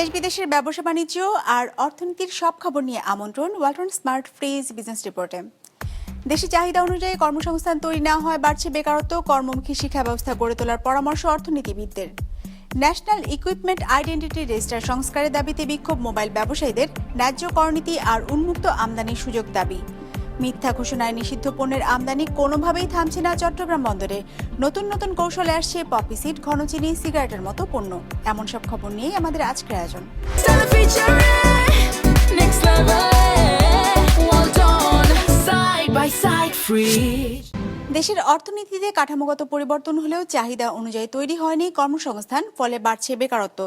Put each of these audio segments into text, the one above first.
দেশ বিদেশের ব্যবসা বাণিজ্য আর অর্থনীতির সব খবর নিয়ে আমন্ত্রণ ওয়ালটন স্মার্ট ফ্রিজ বিজনেস রিপোর্টে। দেশি চাহিদা অনুযায়ী কর্মসংস্থান তৈরি না হয় বাড়ছে বেকারত্ব, কর্মমুখী শিক্ষা ব্যবস্থা গড়ে তোলার পরামর্শ অর্থনীতিবিদদের। ন্যাশনাল ইকুইপমেন্ট আইডেন্টিটি রেজিস্টার সংস্কারের দাবিতে বিক্ষোভ মোবাইল ব্যবসায়ীদের ন্যায্য করনীতি আর উন্মুক্ত আমদানির সুযোগ দাবি। মিথ্যা ঘোষণায় নিষিদ্ধ পণ্যের আমদানি কোনোভাবেই থামছে না চট্টগ্রাম বন্দরে। নতুন নতুন কৌশলে আসছে পপি ঘন ঘনচিনি সিগারেটের মতো পণ্য। এমন সব খবর নিয়েই আমাদের আজকের আয়োজন। Free. দেশের অর্থনীতিতে কাঠামোগত পরিবর্তন হলেও চাহিদা অনুযায়ী তৈরি হয়নি কর্মসংস্থান, ফলে বাড়ছে বেকারত্ব,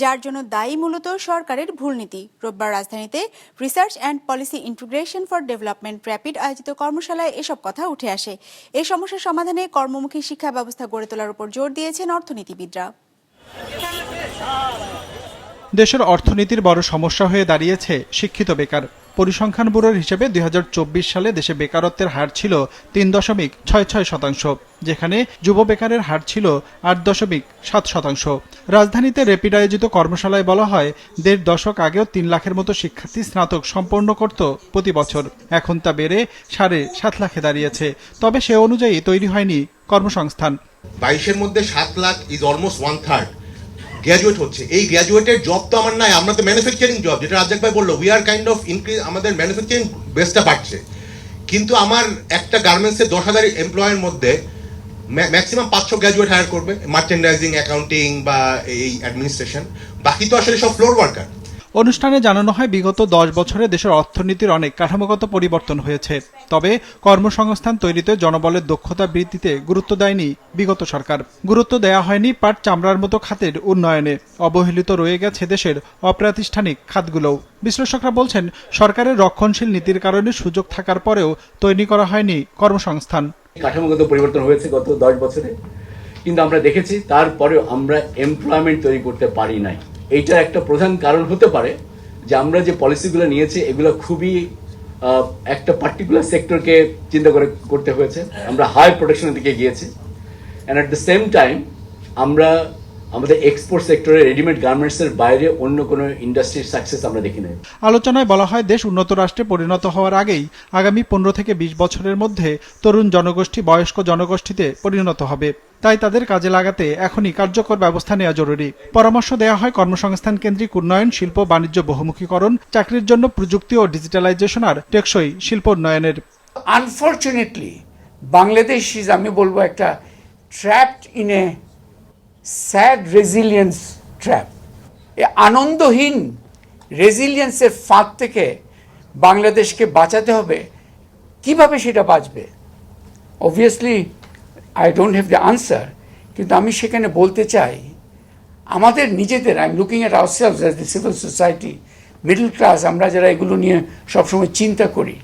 যার জন্য দায়ী মূলত সরকারের ভুল নীতি। রোববার রাজধানীতে research and policy integration for development rapid আয়োজিত কর্মশালায় এসব কথা উঠে আসে। এই সমস্যার সমাধানে কর্মমুখী শিক্ষা ব্যবস্থা গড়ে তোলার উপর জোর দিয়েছেন অর্থনীতিবিদরা। দেশের অর্থনীতির বড় সমস্যা হয়ে দাঁড়িয়েছে শিক্ষিত বেকার। পরিসংখ্যান ব্যুরোর হিসেবে দুই সালে দেশে বেকারত্বের হার ছিল তিন দশমিক ছয় ছয় শতাংশ, যেখানে যুব বেকারের হার ছিল আট দশমিক সাত শতাংশ। রাজধানীতে রেপিড আয়োজিত কর্মশালায় বলা হয়, দেড় দশক আগেও তিন লাখের মতো শিক্ষার্থী স্নাতক সম্পন্ন করত প্রতি বছর। এখন তা বেড়ে সাড়ে সাত লাখে দাঁড়িয়েছে, তবে সে অনুযায়ী তৈরি হয়নি কর্মসংস্থান। বাইশের মধ্যে সাত lakh, is almost one third. Graduate হচ্ছে। এই গ্র্যাজুয়েটের জব তো আমার নাই, আমরা তো ম্যানুফ্যাকচারিং জব যেটা রাজ্জাক ভাই বলল we are kind of increase আমাদের ম্যানুফ্যাকচারিং বেসটা বাড়ছে। কিন্তু আমার একটা গার্মেন্টসের দশ হাজার এমপ্লয়ের মধ্যে ম্যাক্সিমাম পাঁচশো গ্র্যাজুয়েট হায়ার করবে মার্চেন্ডাইজিং অ্যাকাউন্টিং বা এই অ্যাডমিনিস্ট্রেশন বাকি তো আসলে সব ফ্লোর ওয়ার্কার অনুষ্ঠানে জানানো হয়, বিগত দশ বছরে দেশের অর্থনীতির অনেক কাঠামোগত পরিবর্তন হয়েছে। তবে কর্মসংস্থান তৈরিতে জনবলের দক্ষতা বৃদ্ধিতে গুরুত্ব দেয়নি বিগত সরকার। গুরুত্ব দেয়া হয়নি পাট চামড়ার মতো খাতের উন্নয়নে। অবহেলিত রয়ে গেছে দেশের অপ্রাতিষ্ঠানিক খাতগুলোও। বিশ্লেষকরা বলছেন, সরকারের রক্ষণশীল নীতির কারণে সুযোগ থাকার পরেও তৈরি করা হয়নি কর্মসংস্থান। কাঠামোগত পরিবর্তন হয়েছে গত দশ বছরে। কিন্তু আমরা দেখেছি, তারপরেও আমরা এমপ্লয়মেন্ট তৈরি করতে পারি নাই। এইটার একটা প্রধান কারণ হতে পারে যে আমরা যে পলিসিগুলো নিয়েছি, এগুলো খুবই একটা পার্টিকুলার সেক্টরকে চিন্তা করে করতে হয়েছে। আমরা হাই প্রোটেকশনের দিকে গিয়েছি। And at the same time আমরা আমাদের এক্সপোর্ট সেক্টরে রেডিমেড গার্মেন্টসের বাইরে অন্য কোনো ইন্ডাস্ট্রির সাকসেস আমরা দেখি নাই। আলোচনায় বলা হয় দেশ উন্নত রাষ্ট্রে পরিণত হওয়ার আগেই আগামী পনেরো থেকে বিশ বছরের মধ্যে তরুণ জনগোষ্ঠী বয়স্ক জনগোষ্ঠীতে পরিণত হবে। তাই তাদের কাজে লাগাতে এখনই কার্যকর ব্যবস্থা নেওয়া জরুরি। পরামর্শ দেওয়া হয় কর্মসংস্থান কেন্দ্রিক উন্নয়ন শিল্প বাণিজ্য বহুমুখীকরণ চাকরির জন্য প্রযুক্তি ও ডিজিটালাইজেশন আর টেকসই শিল্প উন্নয়নের। আনফর্চুনেটলি বাংলাদেশ ইজ আমি বলব একটা trapped in a sad resilience trap এ আনন্দহীন রেজিলিয়েন্সের ফাঁদ থেকে বাংলাদেশকে বাঁচাতে হবে। কীভাবে সেটা বাঁচবে? Obviously I don't have the answer কিন্তু আমি সেখানে বলতে চাই আমাদের নিজেদের I am looking at ourselves as the civil society middle class আমরা যারা এগুলো নিয়ে সবসময় চিন্তা করি।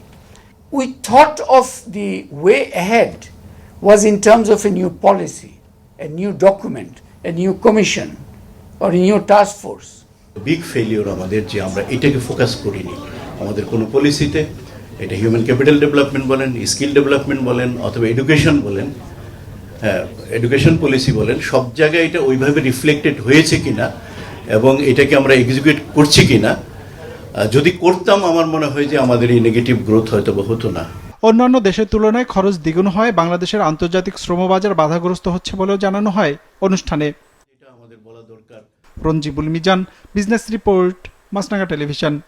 We thought of the way ahead was in terms of a new policy a new document, a new commission, or a task force. Big failure আমাদের যে আমরা এটাকে ফোকাস করিনি আমাদের কোনো পলিসিতে এটা হিউম্যান ক্যাপিটাল ডেভেলপমেন্ট বলেন স্কিল ডেভেলপমেন্ট বলেন অথবা এডুকেশন বলেন হ্যাঁ এডুকেশন পলিসি বলেন সব জায়গায় এটা ওইভাবে রিফ্লেক্টেড হয়েছে কিনা এবং এটাকে আমরা এক্সিকিউট করছি কিনা যদি করতাম আমার মনে হয় যে আমাদের এই নেগেটিভ গ্রোথ হয়তো হতো না অন্যান্য দেশের তুলনায় খরচ দ্বিগুণ হয় বাংলাদেশের আন্তর্জাতিক শ্রমবাজার বাধাগ্রস্ত হচ্ছে বলেও জানানো হয় অনুষ্ঠানে। এটা আমাদের বলা দরকার। Ranjibul Mizan business report Maasranga television.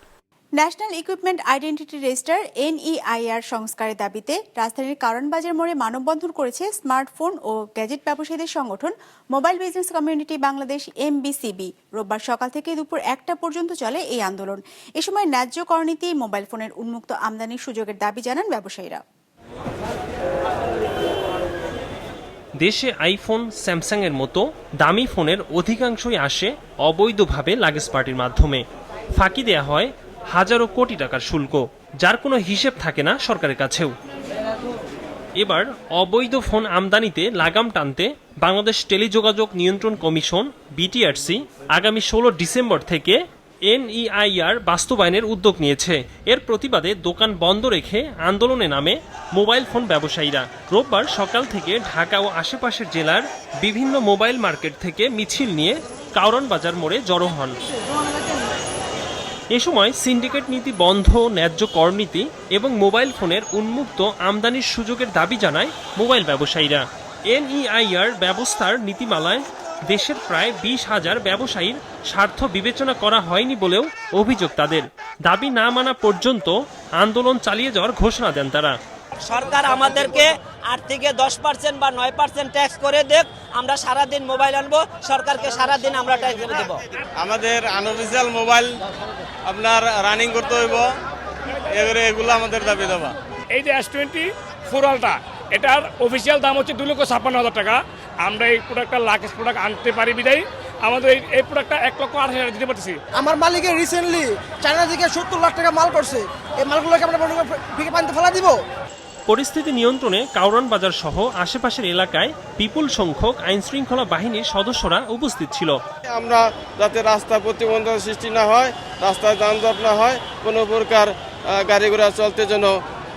National equipment identity register, NEIR সংস্কারের দাবিতে রাজধানীর কারণবাজার মোড়ে মানববন্ধন করেছে স্মার্টফোন ও গ্যাজেট ব্যবসায়ীদের সংগঠন mobile business community Bangladesh, MBCB. রোববার সকাল থেকে দুপুর একটা পর্যন্ত চলে এই আন্দোলন। এ সময় ন্যায্য করনীতি মোবাইল ফোনের উন্মুক্ত আমদানির সুযোগের দাবি জানান ব্যবসায়ীরা। দেশে আইফোন, স্যামসাংয়ের মতো দামি ফোনের অধিকাংশই আসে অবৈধভাবে লাগেজ পার্টির মাধ্যমে। ফাঁকি দেয়া হয় হাজারো কোটি টাকার শুল্ক, যার কোনো হিসেব থাকে না সরকারের কাছেও। এবার অবৈধ ফোন আমদানিতে লাগাম টানতে বাংলাদেশ টেলিযোগাযোগ নিয়ন্ত্রণ কমিশন, বিটিআরসি, আগামী ষোলো ডিসেম্বর থেকে এনইআইআর বাস্তবায়নের উদ্যোগ নিয়েছে। এর প্রতিবাদে দোকান বন্ধ রেখে আন্দোলনে নামে মোবাইল ফোন ব্যবসায়ীরা। রোববার সকাল থেকে ঢাকা ও আশেপাশের জেলার বিভিন্ন মোবাইল মার্কেট থেকে মিছিল নিয়ে কাউরান বাজার মোড়ে জড়ো হন। এ সময় সিন্ডিকেট নীতি বন্ধ, ন্যায্য কর নীতি এবং মোবাইল ফোনের উন্মুক্ত আমদানির সুযোগের দাবি জানায় মোবাইল ব্যবসায়ীরা। এনইআইআর ব্যবস্থার নীতিমালায় দেশের প্রায় বিশ হাজার ব্যবসায়ীর স্বার্থ বিবেচনা করা হয়নি বলেও অভিযোগ তাদের। দাবি না মানা পর্যন্ত আন্দোলন চালিয়ে যাওয়ার ঘোষণা দেন তারা। সরকার আমাদেরকে আট থেকে দশ পার্সেন্ট বা নয় পার্সেন্ট ট্যাক্স করে দেখ আমরা সারাদিন মোবাইল আনব সরকারকে সারাদিন আমরা ট্যাক্স দেবো। আমাদের আনঅফিসিয়াল মোবাইল আপনার রানিং করতে হইব এবারে এগুলো আমাদের দাবি দেওয়া। এই যে এস টোয়েন্টি ফোর আলটা এটার অফিসিয়াল দাম হচ্ছে দুই লক্ষ ছাপ্পান্ন হাজার টাকা। আমরা এই প্রোডাক্টটা লাকেশ প্রোডাক্ট আনতে পারি বিদায়। আমাদের এই- এই প্রোডাক্টটা এক লক্ষ আঠাশ হাজার দিতে পারতেছি। আমার মালিকের রিসেন্টলি চায়না থেকে সত্তর লাখ টাকা মাল করছে। এই মালগুলোকে আমরা ফিকে পানিতে ফেলা দিব। পরিস্থিতি নিয়ন্ত্রণে কাউরান বাজার সহ আশেপাশের এলাকায় বিপুল সংখ্যক আইনশৃঙ্খলা বাহিনীর সদস্যরা উপস্থিত ছিল। আমরা যাতে রাস্তা প্রতিবন্ধক সৃষ্টি না হয় রাস্তায় যানজট না হয় কোনো প্রকার গাড়ি ঘোড়া চলতে যেন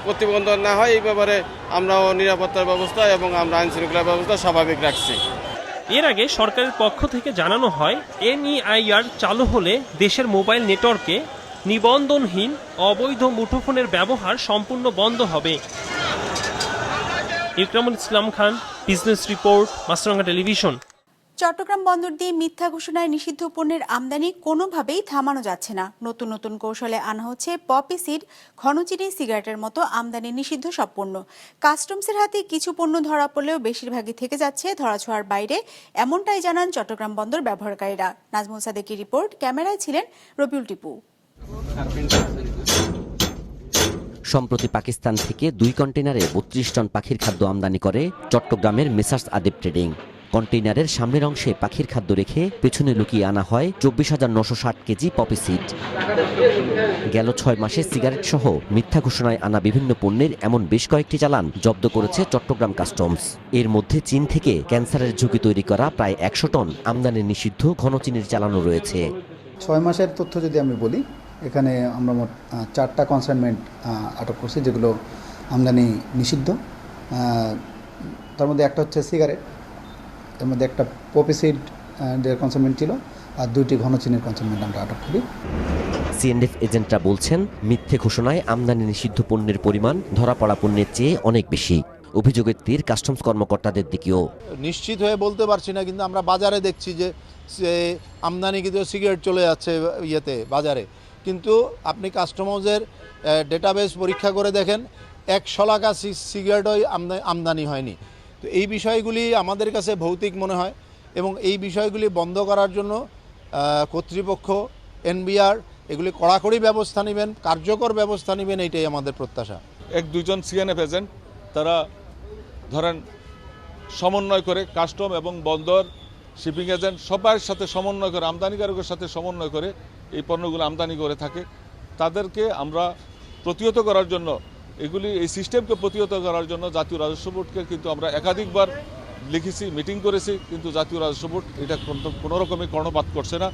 প্রতিবন্ধক না হয় এই ব্যাপারে আমরাও নিরাপত্তার ব্যবস্থা এবং আমরা আইন শৃঙ্খলা ব্যবস্থা স্বাভাবিক রাখছি। এর আগে সরকারের পক্ষ থেকে জানানো হয় এনইআইআর চালু হলে দেশের মোবাইল নেটওয়ার্কে নিবন্ধনহীন অবৈধ মুঠোফোনের ব্যবহার সম্পূর্ণ বন্ধ হবে। Ikramul Islam Khan business report Maasranga television Chattogram বন্দর দিয়ে মিথ্যা ঘোষণায় নিষিদ্ধ পণ্যের আমদানি কোনোভাবেই থামানো যাচ্ছে না। নতুন নতুন কৌশলে আনা হচ্ছে পপি সিড ঘনচিনি সিগারেটের মতো আমদানি নিষিদ্ধ সব পণ্য। কাস্টমসের হাতে কিছু পণ্য ধরা পড়লেও বেশিরভাগই থেকে যাচ্ছে ধরাছোঁয়ার বাইরে এমনটাই জানান চট্টগ্রাম বন্দর ব্যবহারকারীরা। নাজমুল সাদেকি রিপোর্ট ক্যামেরায় ছিলেন রবিউল টিপু। সম্প্রতি পাকিস্তান থেকে দুই কন্টেনারে বত্রিশ টন পাখির খাদ্য আমদানি করে চট্টগ্রামের মেসার্স আদেব ট্রেডিং। কন্টেইনারের সামনের অংশে পাখির খাদ্য রেখে পেছনে লুকিয়ে আনা হয় চব্বিশ হাজার নশো ষাট কেজি পপি সিড। গেল ছয় মাসে সিগারেট সহ মিথ্যা ঘোষণায় আনা বিভিন্ন পণ্যের এমন বেশ কয়েকটি চালান জব্দ করেছে চট্টগ্রাম কাস্টমস। এর মধ্যে চীন থেকে ক্যান্সারের ঝুঁকি তৈরি করা প্রায় একশো টন আমদানি নিষিদ্ধ ঘনচিনির চালানো রয়েছে। ছয় মাসের তথ্য যদি আমি বলি এখানে আমরা মোট চারটা কনসাইনমেন্ট আটক করছি যেগুলো আমদানি নিষিদ্ধ। তার মধ্যে একটা হচ্ছে সিগারেট এর মধ্যে একটা পপিসিড এর কনসাইনমেন্ট ছিল আর দুইটি ঘনচিনের কনসাইনমেন্ট আমরা আটক করি। সিএনএফ এজেন্টরা বলছেন মিথ্যে ঘোষণায় আমদানি নিষিদ্ধ পণ্যের পরিমাণ ধরা পড়া পণ্যের চেয়ে অনেক বেশি। অভিযোগের তীর কাস্টমস কর্মকর্তাদের দিকেও। নিশ্চিত হয়ে বলতে পারছি না কিন্তু আমরা বাজারে দেখছি যে সে কিন্তু সিগারেট চলে যাচ্ছে ইয়েতে বাজারে। কিন্তু আপনি কাস্টমারদের ডেটাবেস পরীক্ষা করে দেখেন, এক শলাকা সিগারেটই আমদানি হয়নি। তো এই বিষয়গুলি আমাদের কাছে ভৌতিক মনে হয় এবং এই বিষয়গুলি বন্ধ করার জন্য কর্তৃপক্ষ, এনবিআর, এগুলি কড়াকড়ি ব্যবস্থা নেবেন, কার্যকর ব্যবস্থা নেবেন, এইটাই আমাদের প্রত্যাশা। এক দুজন সিএনএফ এজেন্ট তারা ধরেন সমন্বয় করে কাস্টম এবং বন্দর শিপিং এজেন্ট সবার সাথে সমন্বয় করে, আমদানিকারকের সাথে সমন্বয় করে এই পণ্যগুলো আমদানি করে থাকে তাদেরকে আমরা প্রতিহত করার জন্য এগুলি এই সিস্টেমকে প্রতিহত করার জন্য জাতীয় রাজস্ব বোর্ডকে কিন্তু আমরা একাধিকবার লিখেছি মিটিং করেছি কিন্তু জাতীয় রাজস্ব বোর্ড এটা কোনো- রকমই কর্ণপাত করছে না।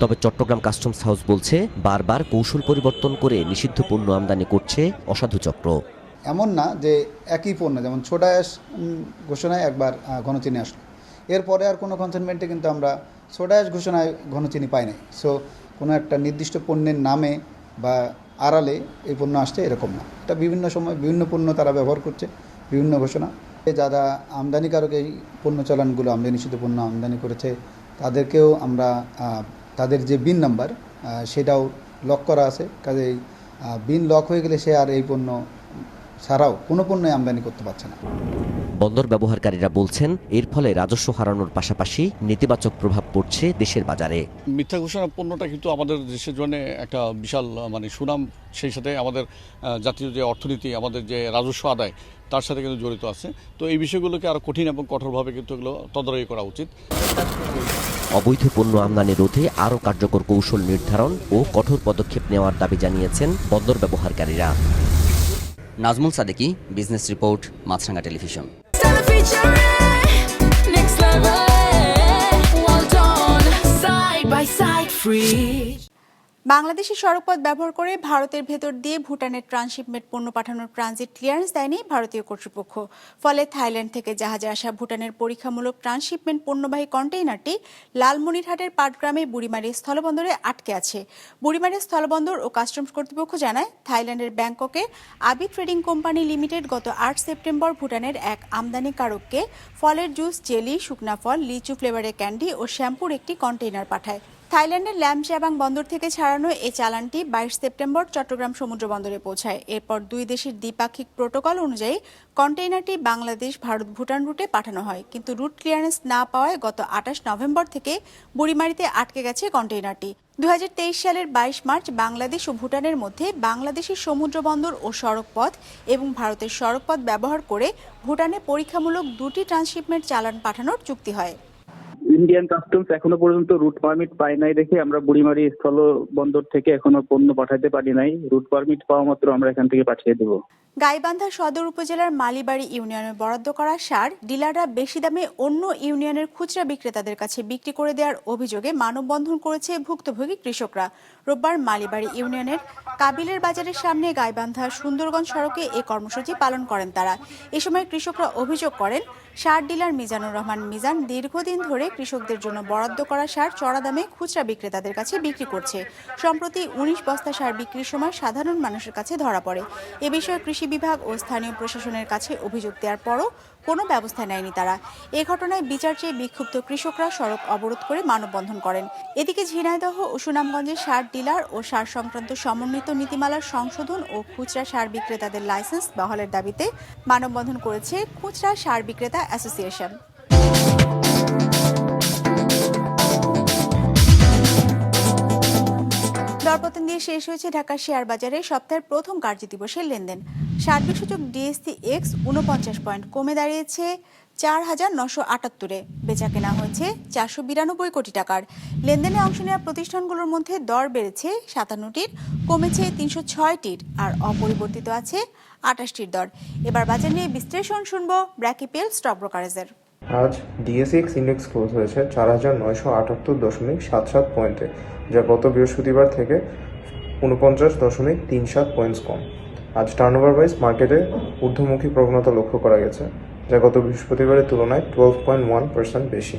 তবে চট্টগ্রাম কাস্টমস হাউস বলছে বারবার কৌশল পরিবর্তন করে নিষিদ্ধ পণ্য আমদানি করছে অসাধু চক্র। এমন না যে একই পণ্য যেমন ছোটা ঘোষণায় একবার ঘনচিনি আসলো। এরপরে আর কোনো কনসাইনমেন্টে কিন্তু আমরা অ্যাশ ঘোষণায় ঘনচিনি পাই নাই। সো কোনো একটা নির্দিষ্ট পণ্যের নামে বা আড়ালে এই পণ্য আসছে এরকম না। এটা বিভিন্ন সময় বিভিন্ন পণ্য তারা ব্যবহার করছে, বিভিন্ন ঘোষণা। যারা আমদানিকারক এই পণ্য চালানগুলো, আমদানি পণ্য আমদানি করেছে, তাদেরকেও আমরা তাদের যে বিন নাম্বার সেটাও লক করা আছে। কাজেই বিন লক হয়ে গেলে সে আর এই পণ্য ছাড়াও কোনো পণ্যই আমদানি করতে পারছে না। বন্দর ব্যবহারকারীরা বলছেন এর ফলে রাজস্ব হারানোর পাশাপাশি নেতিবাচক প্রভাব পড়ছে দেশের বাজারে। মিথ্যা ঘোষণা পণ্যটা কিন্তু আমাদের দেশের জন্য একটা বিশাল মানে সুনাম সেই সাথে আমাদের জাতীয় যে অর্থনীতি আমাদের যে রাজস্ব আদায় তার সাথে কিন্তু জড়িত আছে। তো এই বিষয়গুলোকে আরও কঠিন এবং কঠোরভাবে কিন্তু এগুলো তদারকি করা উচিত। অবৈধ পণ্য আমদানি রোধে আরও কার্যকর কৌশল নির্ধারণ ও কঠোর পদক্ষেপ নেওয়ার দাবি জানিয়েছেন বন্দর ব্যবহারকারীরা। Nazmul Sadeki business report Maasranga television. free. বাংলাদেশের সড়কপথ ব্যবহার করে ভারতের ভেতর দিয়ে ভুটানের ট্রান্সশিপমেন্ট পণ্য পাঠানোর ট্রানজিট ক্লিয়ারেন্স দেয়নি ভারতীয় কর্তৃপক্ষ। ফলে থাইল্যান্ড থেকে জাহাজে আসা ভুটানের পরীক্ষামূলক ট্রান্সশিপমেন্ট পণ্যবাহী কন্টেইনারটি লালমনিরহাটের পাটগ্রামে বুড়িমারি স্থলবন্দরে আটকে আছে। বুড়িমারি স্থলবন্দর ও কাস্টমস কর্তৃপক্ষ জানায়, থাইল্যান্ডের ব্যাংককে আবি ট্রেডিং কোম্পানি লিমিটেড গত আট সেপ্টেম্বর ভুটানের এক আমদানিকারককে ফলের জুস, জেলি, শুকনা ফল, লিচু ফ্লেভারের ক্যান্ডি ও শ্যাম্পুর একটি কন্টেইনার পাঠায়। থাইল্যান্ডের ল্যামচাবাং বন্দর থেকে ছাড়ানো এই চালানটি বাইশ সেপ্টেম্বর চট্টগ্রাম সমুদ্র বন্দরে পৌঁছায়। এরপর দুই দেশের দ্বিপাক্ষিক প্রোটোকল অনুযায়ী কন্টেইনারটি বাংলাদেশ, ভারত, ভুটান রুটে পাঠানো হয়। কিন্তু রুট ক্লিয়ারেন্স না পাওয়ায় গত আঠাশ নভেম্বর থেকে বুড়িমারিতে আটকে গেছে কন্টেইনারটি। দু হাজার তেইশ সালের বাইশ মার্চ বাংলাদেশ ও ভুটানের মধ্যে বাংলাদেশের সমুদ্র বন্দর ও সড়কপথ এবং ভারতের সড়কপথ ব্যবহার করে ভুটানে পরীক্ষামূলক দুটি ট্রান্সশিপমেন্ট চালান পাঠানোর চুক্তি হয়। ইন্ডিয়ান কাস্টমস এখনও পর্যন্ত রুট পারমিট পাই নাই দেখে আমরা বুড়িমারি স্থল বন্দর থেকে এখনও পণ্য পাঠাতে পারি নাই। রুট পারমিট পাওয়া মাত্র আমরা এখান থেকে পাঠিয়ে দেবো। গাইবান্ধা সদর উপজেলার মালিবাড়ি ইউনিয়নে বরাদ্দ করা সার ডিলাররা বেশি দামে অন্য ইউনিয়নের খুচরা বিক্রেতাদের কাছে বিক্রি করে দেওয়ার অভিযোগে মানববন্ধন করেছে ভুক্তভোগী কৃষকরা। রোববার মালিবাড়ি ইউনিয়নের কাবিলের বাজারের সামনে গাইবান্ধা সুন্দরগঞ্জ সড়কে এ কর্মসূচি পালন করেন তারা। এ সময় কৃষকরা অভিযোগ করেন, সার ডিলার মিজানুর রহমান মিজান দীর্ঘদিন ধরে কৃষকদের জন্য বরাদ্দ করা সার চড়া দামে খুচরা বিক্রেতাদের কাছে বিক্রি করছে। সম্প্রতি উনিশ বস্তা সার বিক্রির সময় সাধারণ মানুষের কাছে ধরা পড়ে। এ বিষয়ে কৃষি বিভাগ ও স্থানীয় প্রশাসনের কাছে অভিযোগ দেওয়ার পরও কোনো ব্যবস্থা নেয়নি তারা। এ ঘটনায় বিচার চেয়ে বিক্ষুব্ধ কৃষকরা সড়ক অবরোধ করে মানববন্ধন করেন। এদিকে ঝিনাইদহ ও সুনামগঞ্জে সার ডিলার ও সার সংক্রান্ত সমন্বিত নীতিমালার সংশোধন ও খুচরা সার বিক্রেতাদের লাইসেন্স বহালের দাবিতে মানববন্ধন করেছে খুচরা সার বিক্রেতা অ্যাসোসিয়েশন। দরপতন দিয়ে শেষ হয়েছে ঢাকা শেয়ার বাজারে সপ্তাহের প্রথম কার্যদিবসের লেনদেন। সার্বিক সূচক ডিএসসি এক্স উনপঞ্চাশ পয়েন্ট। কমে দাঁড়িয়েছে চার হাজার নশো আটাত্তরে। বেচা কেনা হয়েছে চারশো বিরানব্বই কোটি টাকার। লেনদেনে অংশ নেওয়া প্রতিষ্ঠানগুলোর মধ্যে দর বেড়েছে সাতান্নটির, কমেছে তিনশো ছয়টির আর অপরিবর্তিত আছে আটাশটির দর। এবার বাজার নিয়ে বিশ্লেষণ শুনব ব্র্যাকিপেল স্টক ব্রোকারেজের। আজ ডিএসএক্স ইন্ডেক্স ক্লোজ হয়েছে চার হাজার নয়শো আটাত্তর দশমিক সাত সাত পয়েন্টে। যা গত বৃহস্পতিবার থেকে উনপঞ্চাশ দশমিক তিন সাত পয়েন্টস কম। আজ টার্নওভার ওয়াইজ মার্কেটে ঊর্ধ্বমুখী প্রবণতা লক্ষ্য করা গেছে, যা গত বৃহস্পতিবারের তুলনায় টুয়েলভ পয়েন্ট ওয়ান পার্সেন্ট বেশি।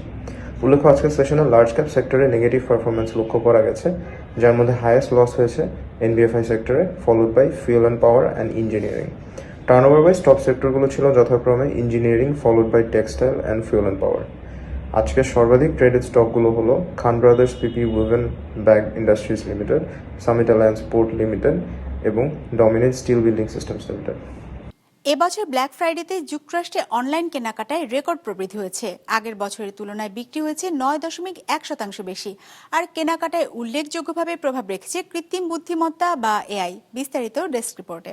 উল্লেখ্য, আজকের সেশনে লার্জ ক্যাপ সেক্টরে নেগেটিভ পারফরমেন্স লক্ষ্য করা গেছে, যার মধ্যে হায়েস্ট লস হয়েছে এনবিএফআই সেক্টরে followed by fuel and power and engineering turnover wise top সেক্টরগুলো ছিল যথাক্রমে engineering followed by textile and fuel and power আজকের সর্বাধিক ট্রেডেড স্টকগুলো হলো Khan brothers PP woven bag industries limited summit alliance port limited এবং dominate steel building systems limited. এবছর black ফ্রাইডেতে যুক্তরাষ্ট্রে অনলাইন কেনাকাটায় রেকর্ড প্রবৃদ্ধি হয়েছে। আগের বছরের তুলনায় বিক্রি হয়েছে নয় দশমিক এক শতাংশ বেশি। আর কেনাকাটায় উল্লেখযোগ্যভাবে প্রভাব রেখেছে কৃত্রিম বুদ্ধিমত্তা বা এআই, বিস্তারিত ডেস্ক রিপোর্টে।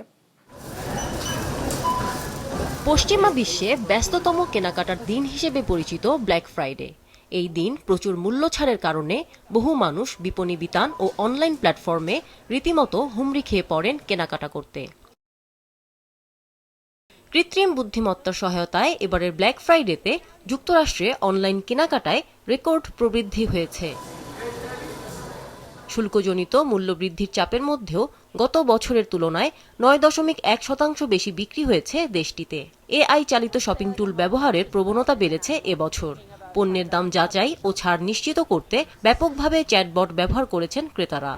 পশ্চিমা বিশ্বে ব্যস্ততম কেনাকাটার দিন হিসেবে পরিচিত ব্ল্যাক ফ্রাইডে এই দিন প্রচুর মূল্য ছাড়ের কারণে বহু মানুষ বিপণী বিতান ও অনলাইন প্ল্যাটফর্মে রীতিমতো হুমড়ি খেয়ে পড়েন কেনাকাটা করতে। কৃত্রিম বুদ্ধিমত্তার সহায়তায় এবারের ব্ল্যাক ফ্রাইডেতে যুক্তরাষ্ট্রে অনলাইন কেনাকাটায় রেকর্ড প্রবৃদ্ধি হয়েছে। শুল্কজনিত মূল্যবৃদ্ধির চাপের মধ্যেও গত বছরের তুলনায় নয় দশমিক এক শতাংশ বেশি বিক্রি হয়েছে দেশটিতে। এআই চালিত শপিং টুল ব্যবহারের প্রবণতা বেড়েছে এবছর। পণ্যের দাম যাচাই ও ছাড় নিশ্চিত করতে ব্যাপকভাবে চ্যাটবট ব্যবহার করেছেন ক্রেতারা।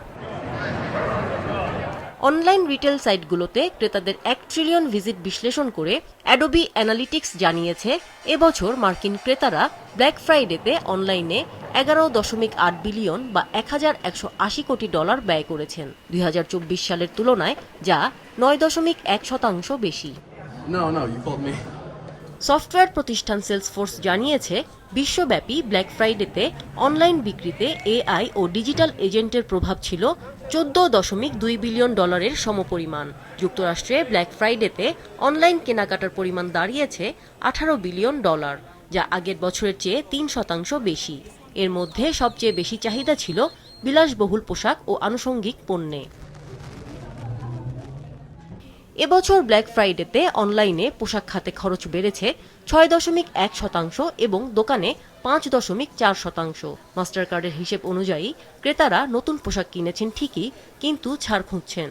অনলাইন রিটেল সাইটগুলোতে ক্রেতাদের এক ট্রিলিয়ন ভিজিট বিশ্লেষণ করে অ্যাডোবি অ্যানালিটিক্স জানিয়েছে, এবছর মার্কিন ক্রেতারা ব্ল্যাক ফ্রাইডেতে অনলাইনে এগারো দশমিক আট বিলিয়ন বা এক হাজার একশো আশি কোটি ডলার ব্যয় করেছেন। দুই হাজার চব্বিশ সালের তুলনায় যা নয় দশমিক এক শতাংশ বেশি। সফটওয়্যার প্রতিষ্ঠান সেলসফোর্স জানিয়েছে, বিশ্বব্যাপী ব্ল্যাক ফ্রাইডেতে অনলাইন বিক্রিতে এআই ও ডিজিটাল এজেন্টের প্রভাব ছিল চোদ্দ দশমিক দুই বিলিয়ন ডলারের সমপরিমাণ। যুক্তরাষ্ট্রে ব্ল্যাক ফ্রাইডেতে অনলাইন কেনাকাটার পরিমাণ দাঁড়িয়েছে আঠারো বিলিয়ন ডলার যা আগের বছরের চেয়ে তিন শতাংশ বেশি। এর মধ্যে সবচেয়ে বেশি চাহিদা ছিল বিলাসবহুল পোশাক ও আনুষঙ্গিক পণ্যে। এবছর ব্ল্যাক ফ্রাইডেতে অনলাইনে পোশাক খাতে খরচ বেড়েছে ছয় দশমিক এক শতাংশ এবং দোকানে পাঁচ দশমিক চার শতাংশ। মাস্টার কার্ডের হিসেব অনুযায়ী ক্রেতারা নতুন পোশাক কিনেছেন ঠিকই, কিন্তু ছাড় খুঁজছেন।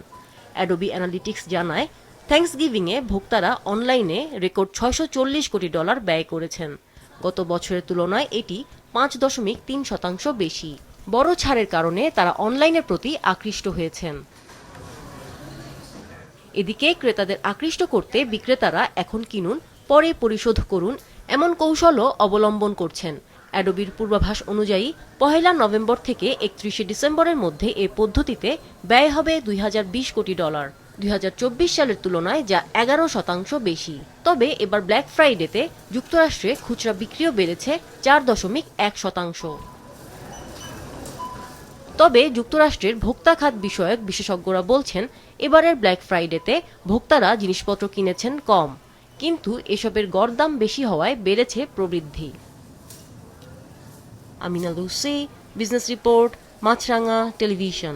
অ্যাডোবি অ্যানালিটিক্স জানায় থ্যাঙ্কস গিভিংয়ে ভোক্তারা অনলাইনে রেকর্ড ছয়শো চল্লিশ কোটি ডলার ব্যয় করেছেন। গত বছরের তুলনায় এটি পাঁচ দশমিক তিন শতাংশ বেশি। বড় ছাড়ের কারণে তারা অনলাইনের প্রতি আকৃষ্ট হয়েছেন। এদিকে ক্রেতাদের আকৃষ্ট করতে বিক্রেতারা এখন কিনুন, পরে পরিশোধ করুন, এমন কৌশলও অবলম্বন করছেন। অ্যাডোবির পূর্বাভাস অনুযায়ী, পহেলা নভেম্বর থেকে একত্রিশে ডিসেম্বরের মধ্যে এ পদ্ধতিতে ব্যয় হবে দুই হাজার বিশ কোটি ডলার। দুই হাজার চব্বিশ সালের তুলনায় যা এগারো শতাংশ বেশি। তবে এবার ব্ল্যাক ফ্রাইডেতে যুক্তরাষ্ট্রে খুচরা বিক্রিও বেড়েছে চার দশমিক এক শতাংশ। তবে যুক্তরাষ্ট্রের ভোক্তা খাত বিষয়ক বিশেষজ্ঞরা বলছেন এবারের ব্ল্যাক ফ্রাইডেতে ভোক্তারা জিনিসপত্র কিনেছেন কম। কিন্তু এসবের গড়দাম বেশি হওয়ায় বেড়েছে প্রবৃদ্ধি। Amina Lucy business report Maasranga television